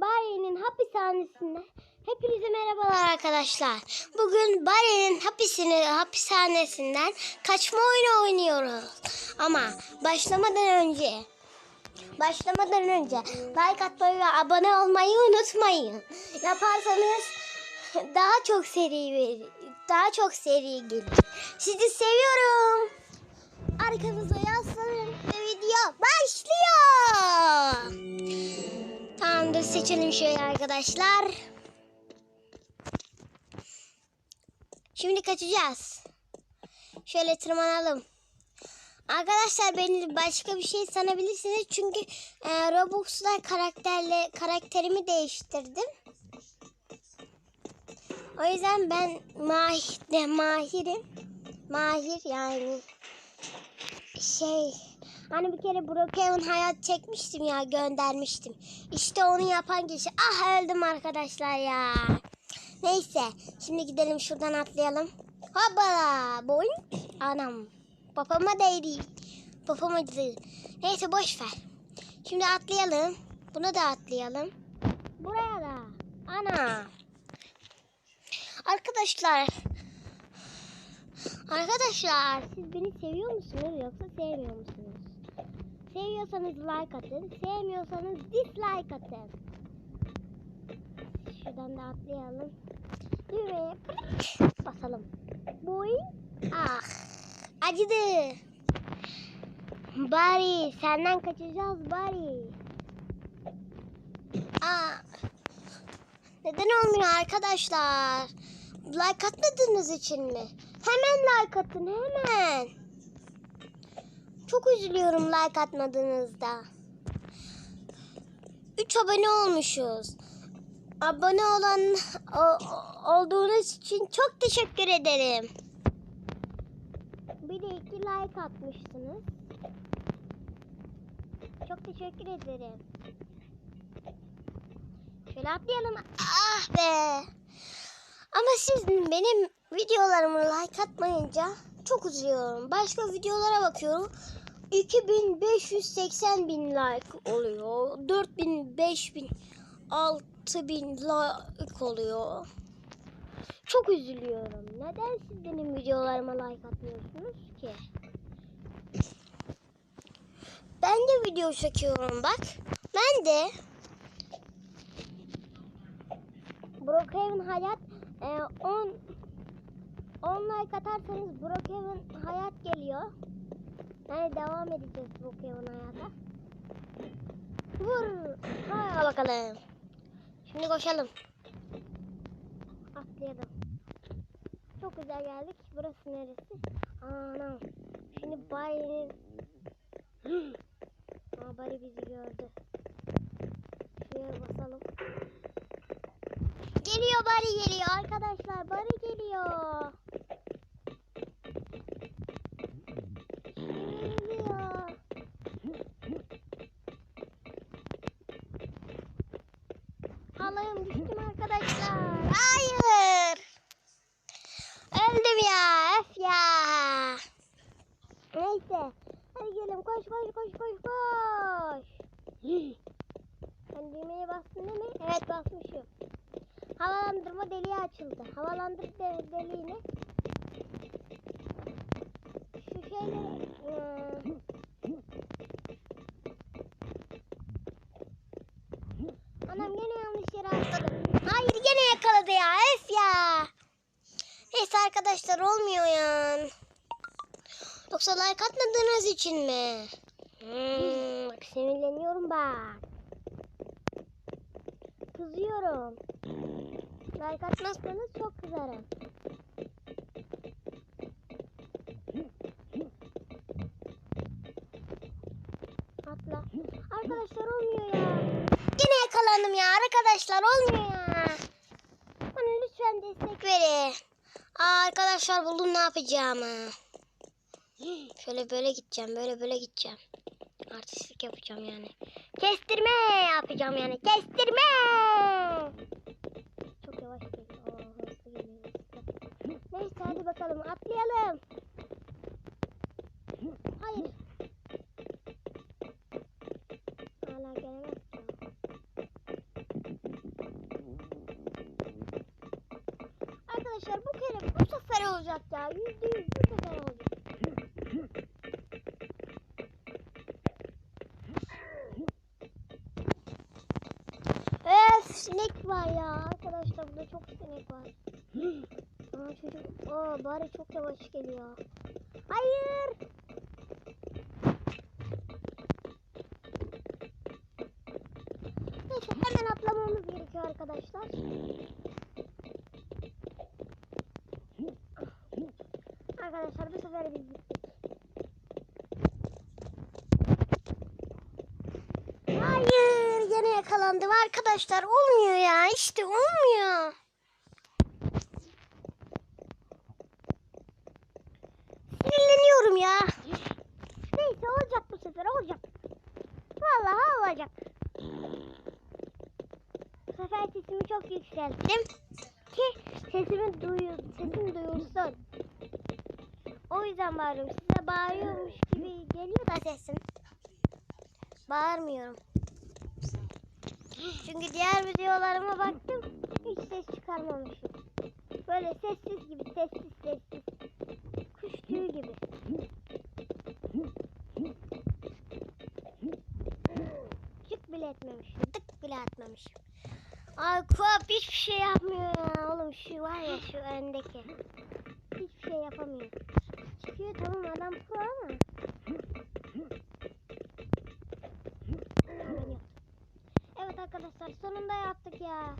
Bari'nin hapishanesinde hepinize merhabalar arkadaşlar. Bugün Bari'nin hapisini, hapishanesinden kaçma oyunu oynuyoruz. Ama başlamadan önce başlamadan önce like atmayı ve abone olmayı unutmayın. Yaparsanız daha çok seri ver- daha çok seri gelir. Sizi seviyorum. Arkanıza yaslanın ve video başlıyor. Seçelim şöyle arkadaşlar. Şimdi kaçacağız. Şöyle tırmanalım. Arkadaşlar beni başka bir şey sanabilirsiniz çünkü e, Robux'la karakterle karakterimi değiştirdim. O yüzden ben mahir, mahirim. Mahir yani şey hani bir kere Brookhaven hayat çekmiştim ya göndermiştim. İşte onu yapan kişi. Ah öldüm arkadaşlar ya. Neyse şimdi gidelim şuradan atlayalım. Hoppala boy. Anam papama değdi. Papam acıdı. Neyse boş ver. Şimdi atlayalım. Bunu da atlayalım. Buraya da. Ana. Arkadaşlar Arkadaşlar siz beni seviyor musunuz yoksa sevmiyor musunuz? Seviyorsanız like atın, sevmiyorsanız dislike atın. Şuradan da atlayalım. Düğmeye basalım. Boy. Ah. Acıdı. Bari senden kaçacağız bari. Aa. Neden olmuyor arkadaşlar? Like atmadığınız için mi? Hemen like atın hemen. Çok üzülüyorum like atmadığınızda. 3 abone olmuşuz. Abone olan o- olduğunuz için çok teşekkür ederim. Bir de iki like atmışsınız. Çok teşekkür ederim. Şöyle atlayalım. Ah be. Ama siz benim videolarımı like atmayınca çok üzülüyorum. Başka videolara bakıyorum. 2580 bin like oluyor. 4000, 5000, 6000 like oluyor. Çok üzülüyorum. Neden siz benim videolarıma like atmıyorsunuz ki? Ben de video çekiyorum bak. Ben de Brookhaven Hayat e, 10 10 like atarsanız Brookhaven Hayat geliyor. Yani devam edeceğiz Brookhaven Hayat'a. Vur. Ha bakalım. Şimdi koşalım. Atlayalım. Çok güzel geldik. Burası neresi? Anam. Şimdi Bari'nin Aa, Bari bizi gördü. Şuraya basalım. Geliyor Bari geliyor arkadaşlar. Geliyor. Geliyor. Allah'ım düştüm arkadaşlar. Hayır. Öldüm ya. Öf ya. Neyse. Hadi gelin koş koş koş koş koş. Sen düğmeye bastın değil mi? Evet basmışım. Havalandırma deliği açıldı. Havalandırma de- deliğini şu şeyleri eee, Anam gene yanlış yere atladım. Hayır gene yakaladı ya. Öf ya. Neyse arkadaşlar olmuyor ya. Yoksa like atmadığınız için mi? Hmm, bak sinirleniyorum bak. Kızıyorum. Like atmazsanız çok kızarım. Atla. Arkadaşlar olmuyor ya. Yine yakalandım ya arkadaşlar olmuyor ya. Bana lütfen destek verin. Arkadaşlar buldum ne yapacağımı. Şöyle böyle gideceğim böyle böyle gideceğim. Artistlik yapacağım yani. Kestirme yapacağım yani. Kestirme. Çok yavaş geliyor. Geliyor. Neyse hadi bakalım atlayalım. Hayır. Sinek var ya. Arkadaşlar burada çok sinek var. Aa çocuk. Aa bari çok yavaş geliyor. Hayır. Neyse hemen atlamamız gerekiyor arkadaşlar. Arkadaşlar bu sefer biz gittik. Yakalandım arkadaşlar olmuyor ya işte olmuyor. Sinirleniyorum ya. Neyse olacak bu sefer olacak. Vallahi olacak. Bu sefer sesimi çok yükselttim ki sesimi duyu sesim duyulsun. O yüzden bağırıyorum. Size bağırıyormuş gibi geliyor da sesim. Bağırmıyorum. Çünkü diğer videolarıma baktım hiç ses çıkarmamışım. Böyle sessiz gibi sessiz sessiz. Kuş tüyü gibi. Çık bile etmemişim. Dık bile atmamışım. Ay Kuap hiçbir şey yapmıyor ya. Oğlum şu var ya şu öndeki. Hiçbir şey yapamıyor. Çıkıyor tamam adam pro ama. Evet arkadaşlar sonunda yaptık ya.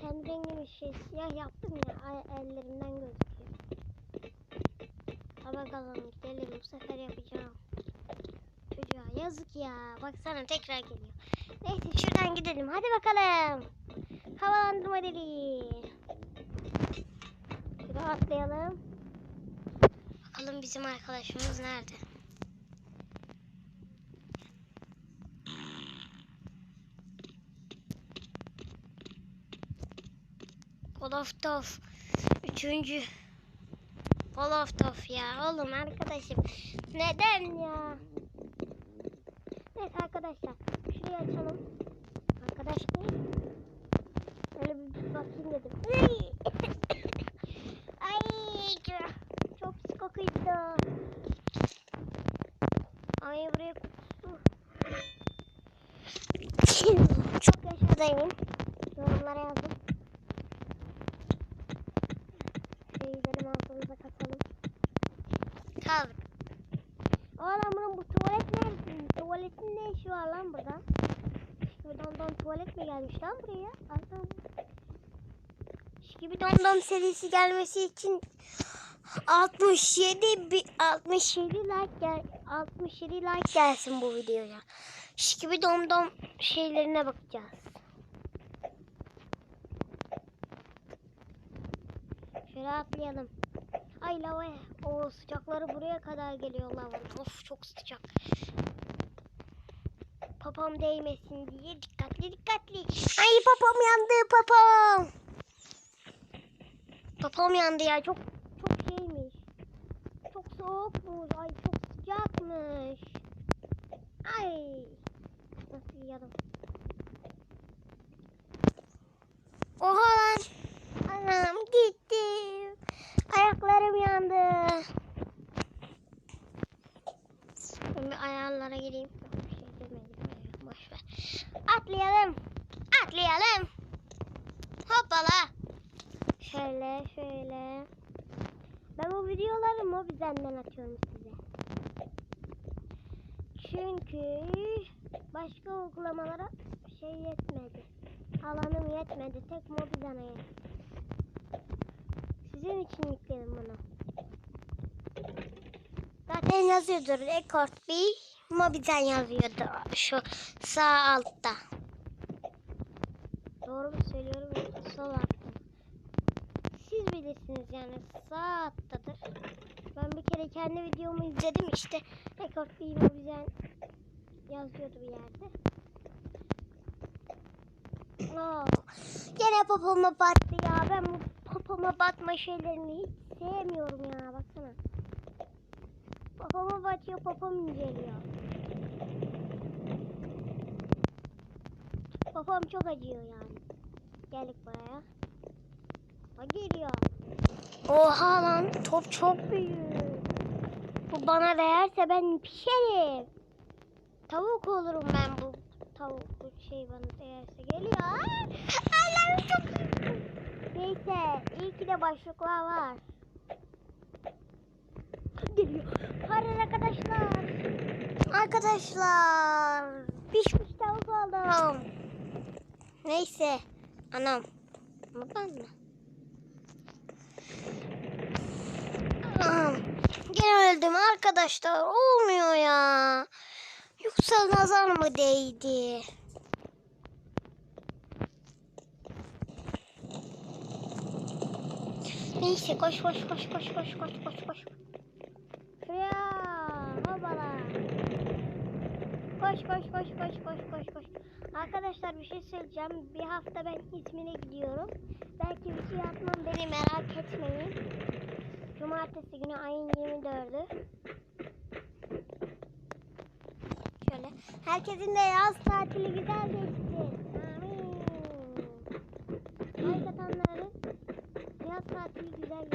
Kendi rengimi şey siyah yaptım ya ay- ellerimden gözüküyor. Ama bakalım gidelim bu sefer yapacağım. Çocuğa yazık ya. Baksana tekrar geliyor. Neyse şuradan gidelim. Hadi bakalım. Havalandırma deliği. Şuraya atlayalım. Bakalım bizim arkadaşımız nerede? God of Tof. Üçüncü. God of Tof ya. Oğlum arkadaşım. Neden ya? Neyse arkadaşlar. Şurayı açalım. Arkadaş değil. Öyle bir bakayım dedim. Ay! Çok pis kokuydu. Ay buraya kutusu. Çok yaşadayım. Yorumlara yazın. Şöyle gidelim altımıza katalım. Kaldık. Oğlum bunun bu tuvalet neresi? Tuvaletin ne işi var lan burada? Şikibi Dom tuvalet mi gelmiş lan buraya? Adam. Şikibi Dom Dom serisi gelmesi için 67 bi- 67 like gel 67 like gelsin bu videoya. Şikibi Dom Dom şeylerine bakacağız. Şöyle atlayalım. Ay lava. O sıcakları buraya kadar geliyor lavanın. Of çok sıcak. Papam değmesin diye dikkatli dikkatli. Ay papam yandı papam. Papam yandı ya çok çok şeymiş. Çok soğukmuş. Ay çok sıcakmış. Ay. Nasıl yanım. Oha lan. Anam gitti. Ayaklarım yandı. Ben bir ayarlara gireyim. Bir şey demedim ya. Boş ver. Atlayalım. Atlayalım. Hoppala. Şöyle şöyle. Ben bu videoları Mobizen'den atıyorum size. Çünkü başka uygulamalara şey yetmedi. Alanım yetmedi. Tek Mobizen'e yetti. Sizin için yükledim bunu. Zaten yazıyordur. Record bir Mobizen yazıyordu. Şu sağ altta. Doğru mu söylüyorum yoksa sol altta? Siz bilirsiniz yani sağ alttadır. Ben bir kere kendi videomu izledim işte. Record bir Mobizen yazıyordu bir yerde. Oo, gene popoma battı ya. Ben bu popoma batma şeylerini hiç sevmiyorum ya. Baksana. Popoma batıyor, popom inceliyor. Popom çok acıyor yani. Geldik buraya. O geliyor. Oha lan top çok büyük. Bu bana değerse ben pişerim. Tavuk olurum ben bu tavuk bu şey bana değerse geliyor. Allah'ım çok iyi. Neyse iyi ki de başlıklar var. Geliyor. Hayır arkadaşlar. Arkadaşlar. Pişmiş tavuk aldım. Neyse. Anam. Ama ben mi? Gene öldüm arkadaşlar. Olmuyor ya. Yoksa nazar mı değdi? Neyse koş koş koş koş koş koş koş koş. Şuraya hopala. Koş koş koş koş koş koş koş. Arkadaşlar bir şey söyleyeceğim. Bir hafta ben İzmir'e gidiyorum. Belki bir şey atmam beni merak etmeyin. Cumartesi günü ayın 24'ü. Şöyle. Herkesin de yaz tatili güzel geçsin. Amin. Like atanların yaz tatili güzel.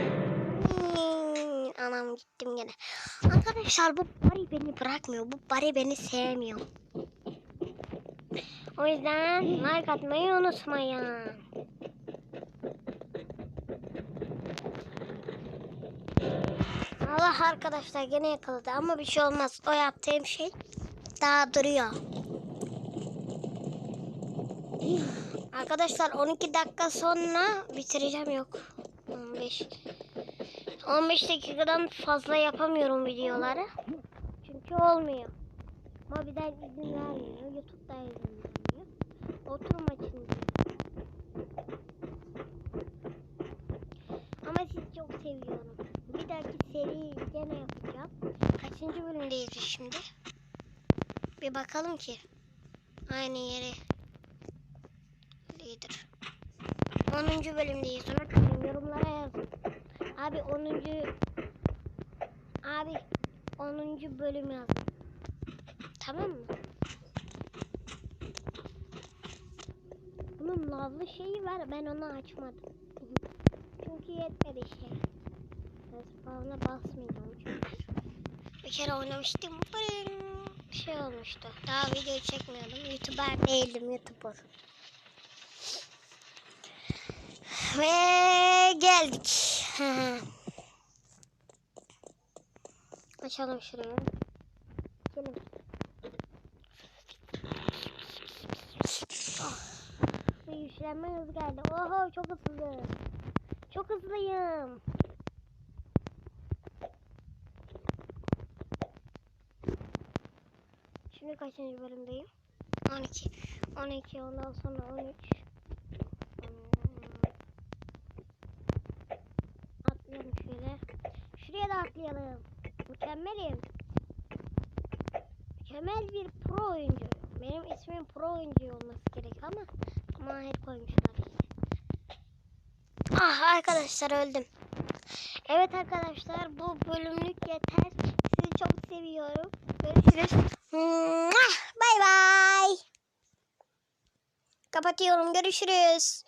Amin. Anam gittim gene. Arkadaşlar bu bari beni bırakmıyor. Bu bari beni sevmiyor. O yüzden like atmayı unutmayın. Allah arkadaşlar gene yakaladı ama bir şey olmaz. O yaptığım şey daha duruyor. Arkadaşlar 12 dakika sonra bitireceğim yok. 15 15 dakikadan fazla yapamıyorum videoları. Çünkü olmuyor. Mobilden izin vermiyor. Youtube'da izin vermiyor. İçin diyor. Ama sizi çok seviyorum. Bir dahaki seri gene yapacağım. Kaçıncı bölümdeyiz şimdi? Bir bakalım ki. Aynı yere. Lider. 10. bölümdeyiz. Unutmayın yorumlara yazın. Abi 10. Abi 10. bölüm yazın. Tamam mı? Bunun lavlı şeyi var. Ben onu açmadım. Çünkü yetmedi şey. Ben spawn'a basmayacağım çünkü. Bir kere oynamıştım. Bir şey olmuştu. Daha video çekmiyordum. Youtuber değildim. Youtuber. Ve geldik. Açalım şurayı. Gelin. Oh. Ve yükselme hızı geldi. Oho çok hızlı. Çok hızlıyım. Şimdi kaçıncı bölümdeyim? 12. 12 ondan sonra 13. Hmm. Atlayalım şöyle. Şuraya da atlayalım. Mükemmelim. Mükemmel bir pro oyuncu. Benim ismim pro oyuncu olması gerek ama mahir koymuşlar işte. Ah arkadaşlar öldüm. Evet arkadaşlar bu bölümlük yeter. Sizi çok seviyorum. Görüşürüz. Bay bay. Kapatıyorum. Görüşürüz.